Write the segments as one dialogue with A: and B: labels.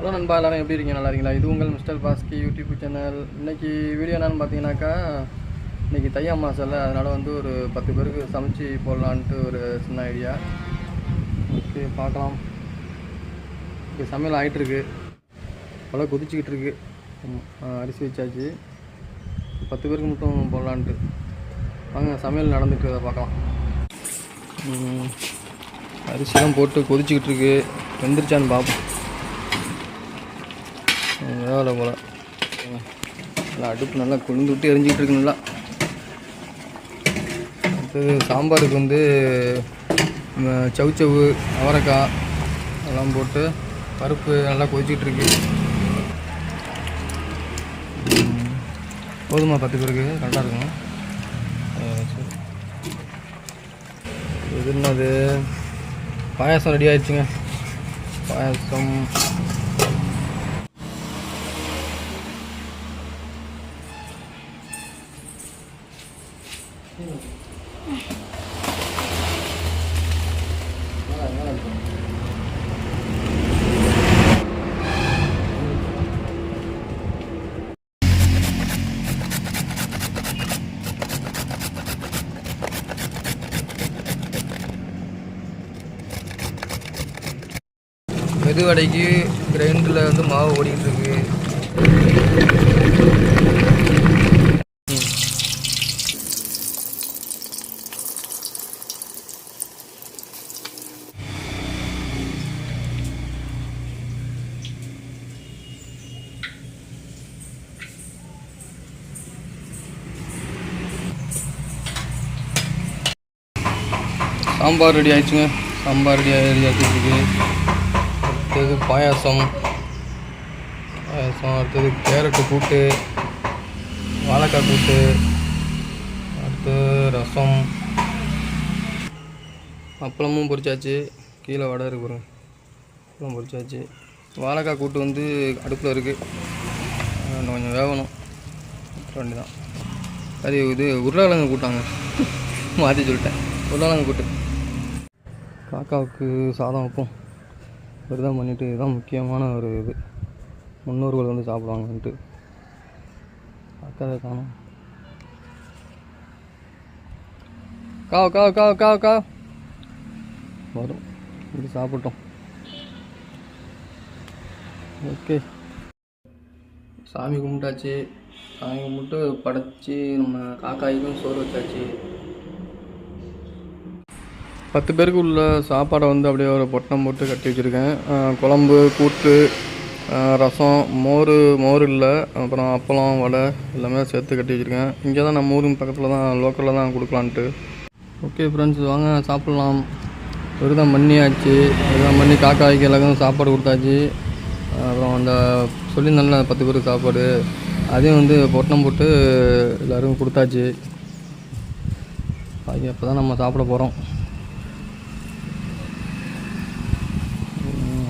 A: hello நண்பா எல்லாரும் எப்படி இருக்கீங்க நல்லா இருக்கீங்களா இது உங்கள் மிஸ்டர் பாஸ்கி யூடியூப் சேனல் இன்றைக்கி வீடியோ என்னென்னு பார்த்தீங்கன்னாக்கா இன்றைக்கி தையா மாசல்ல அதனால் வந்து ஒரு பத்து பேருக்கு சமைச்சு போடலான்ட்டு ஒரு சின்ன ஐடியா ஓகே பார்க்கலாம் இப்போ சமையல் ஆகிட்டுருக்கு அவ்வளோ குதிச்சிக்கிட்டு இருக்கு அரிசி வச்சாச்சு பத்து பேருக்கு மட்டும் போடலான்ட்டு வாங்க சமையல் நடந்துட்டு அதை பார்க்கலாம் அரிசிலாம் போட்டு கொதிச்சிக்கிட்டு இருக்கு வெந்துருச்சான்னு பார்ப்போம் வேலை போல் நல்லா அடுப்பு நல்லா கொழுந்து விட்டு எரிஞ்சிக்கிட்டு இருக்கு நல்லா அடுத்தது சாம்பாருக்கு வந்து சவுச்சவு அவரைக்காய் எல்லாம் போட்டு பருப்பு நல்லா இருக்கு போதுமா பத்து பேருக்கு கரெக்டாக இருக்கும் இது என்னது பாயாசம் ரெடி ஆயிடுச்சுங்க பாயாசம் மெதுவடைக்கு கிரைண்டில் வந்து மாவு ஓடிக்கிட்டு இருக்கு சாம்பார் ரெடி ஆயிடுச்சுங்க சாம்பார் ரெடி ரெடி ஆகிடுச்சிருக்கு அடுத்தது பாயாசம் பாயாசம் அடுத்தது கேரட்டு கூட்டு வாழைக்காய் கூட்டு அடுத்து ரசம் அப்பளமும் பொரிச்சாச்சு கீழே வடை இருக்கு அப்பளம் பொரிச்சாச்சு வாழைக்காய் கூட்டு வந்து அடுப்பில் இருக்குது இன்னும் கொஞ்சம் வேகணும் வண்டி தான் அது இது உருளைக்கிழங்கு கூட்டாங்க மாற்றி சொல்லிட்டேன் உருளைக்கிழங்கு கூட்டு காக்காவுக்கு சாதம் வைப்போம் விரதம் பண்ணிவிட்டு இதுதான் முக்கியமான ஒரு இது முன்னோர்கள் வந்து சாப்பிடுவாங்கன்ட்டு காக்காவை காணும் காவ் காவ் காவ் காவ் காவ் வரும் இப்படி சாப்பிட்டோம் ஓகே சாமி கும்பிட்டாச்சு சாமி கும்பிட்டு படைச்சி நம்ம காக்காய்க்கும் சோறு வச்சாச்சு பத்து பேருக்கு உள்ள சாப்பாடை வந்து அப்படியே ஒரு பொட்டம் போட்டு கட்டி வச்சுருக்கேன் குழம்பு கூட்டு ரசம் மோர் மோர் இல்லை அப்புறம் அப்பளம் வடை எல்லாமே சேர்த்து கட்டி வச்சுருக்கேன் இங்கே தான் நம்ம ஊருக்கு பக்கத்தில் தான் லோக்கலில் தான் கொடுக்கலான்ட்டு ஓகே ஃப்ரெண்ட்ஸ் வாங்க சாப்பிட்லாம் தான் பண்ணி ஆச்சு விரதம் பண்ணி காக்காய்க்கு எல்லாருக்கும் சாப்பாடு கொடுத்தாச்சு அப்புறம் அந்த நல்ல பத்து பேருக்கு சாப்பாடு அதையும் வந்து பொட்டணம் போட்டு எல்லோருக்கும் கொடுத்தாச்சு அப்போ தான் நம்ம சாப்பிட போகிறோம்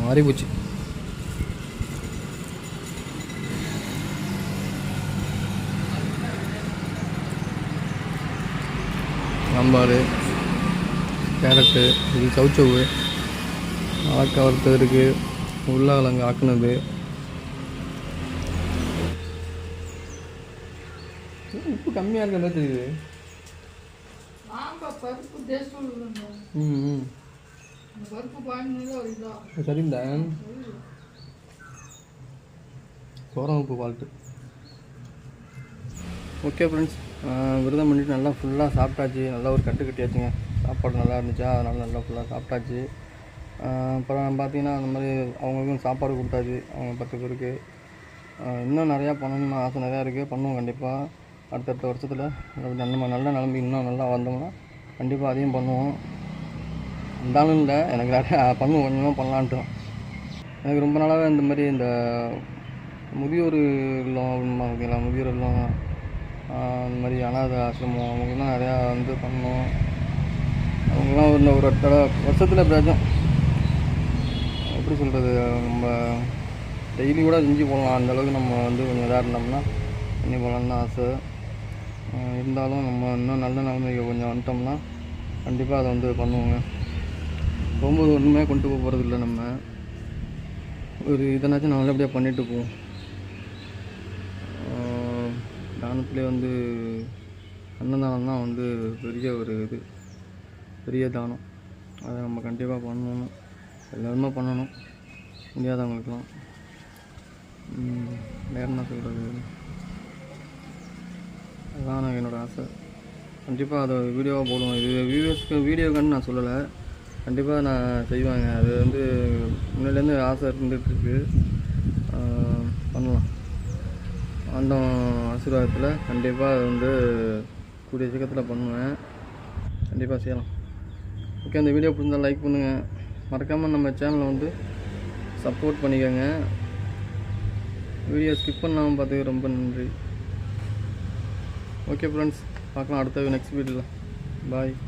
A: மாதிரி போச்சு சாம்பார் கேரட்டு இது சவுச்சவு அழக்க வறுத்தது இருக்குது உள்ளாலங்க ஆக்குனது உப்பு கம்மியாக இருக்கிறதா தெரியுது ம் ம் சரிந்தா சோரம் உப்பு பால்ட்டு ஓகே ஃப்ரெண்ட்ஸ் விரதம் பண்ணிட்டு நல்லா ஃபுல்லாக சாப்பிட்டாச்சு நல்லா ஒரு கட்டு கட்டியாச்சுங்க சாப்பாடு நல்லா இருந்துச்சா அதனால் நல்லா ஃபுல்லாக சாப்பிட்டாச்சு அப்புறம் பார்த்தீங்கன்னா அந்த மாதிரி அவங்களுக்கும் சாப்பாடு கொடுத்தாச்சு அவங்க பத்து பேருக்கு இன்னும் நிறையா பண்ணணும்னு ஆசை நிறையா இருக்குது பண்ணுவோம் கண்டிப்பாக அடுத்தடுத்த வருஷத்தில் நம்ம நல்ல நல்ல நிலம்பி இன்னும் நல்லா வந்தோம்னா கண்டிப்பாக அதையும் பண்ணுவோம் இருந்தாலும் இல்லை எனக்கு நிறையா பண்ணுவோம் கொஞ்சமாக பண்ணலான்ட்டோம் எனக்கு ரொம்ப நாளாகவே இந்த மாதிரி இந்த முதியோர் இல்லம் அப்படிமா ஓகேங்களா முதியோர் இல்லம் இந்த மாதிரி அனாத ஆசிரமம் அவங்களுக்குலாம் நிறையா வந்து பண்ணும் அவங்களாம் ஒரு ஒரு தடவை வருஷத்தில் எப்படியாச்சும் எப்படி சொல்கிறது நம்ம டெய்லி கூட செஞ்சு போடலாம் அந்தளவுக்கு நம்ம வந்து கொஞ்சம் இதாக இருந்தோம்னா பண்ணி போகலான்னு ஆசை இருந்தாலும் நம்ம இன்னும் நல்ல நிலைமைக்கு கொஞ்சம் வந்துட்டோம்னா கண்டிப்பாக அதை வந்து பண்ணுவோங்க போகும்போது ஒன்றுமே கொண்டு போக போகிறது இல்லை நம்ம ஒரு இதனாச்சும் நல்லபடியாக பண்ணிட்டு போவோம் தானத்துலேயே வந்து அன்னதானம் தான் வந்து பெரிய ஒரு இது பெரிய தானம் அதை நம்ம கண்டிப்பாக பண்ணணும் எல்லாருமே பண்ணணும் முடியாதவங்களுக்கெல்லாம் வேறு என்ன சொல்கிறது அதுதான் என்னோடய ஆசை கண்டிப்பாக அதை வீடியோவாக போடுவோம் இது வீடியோஸ்க்கு வீடியோக்குன்னு நான் சொல்லலை கண்டிப்பாக நான் செய்வாங்க அது வந்து முன்னாடிலேருந்து ஆசை இருந்துகிட்ருக்கு பண்ணலாம் அந்த ஆசீர்வாதத்தில் கண்டிப்பாக அது வந்து கூடிய சீக்கிரத்தில் பண்ணுவேன் கண்டிப்பாக செய்யலாம் ஓகே அந்த வீடியோ பிடிச்சா லைக் பண்ணுங்கள் மறக்காமல் நம்ம சேனலை வந்து சப்போர்ட் பண்ணிக்கோங்க வீடியோ ஸ்கிப் பண்ணாமல் பார்த்துக்க ரொம்ப நன்றி ஓகே ஃப்ரெண்ட்ஸ் பார்க்கலாம் அடுத்த நெக்ஸ்ட் வீடியோவில் பாய்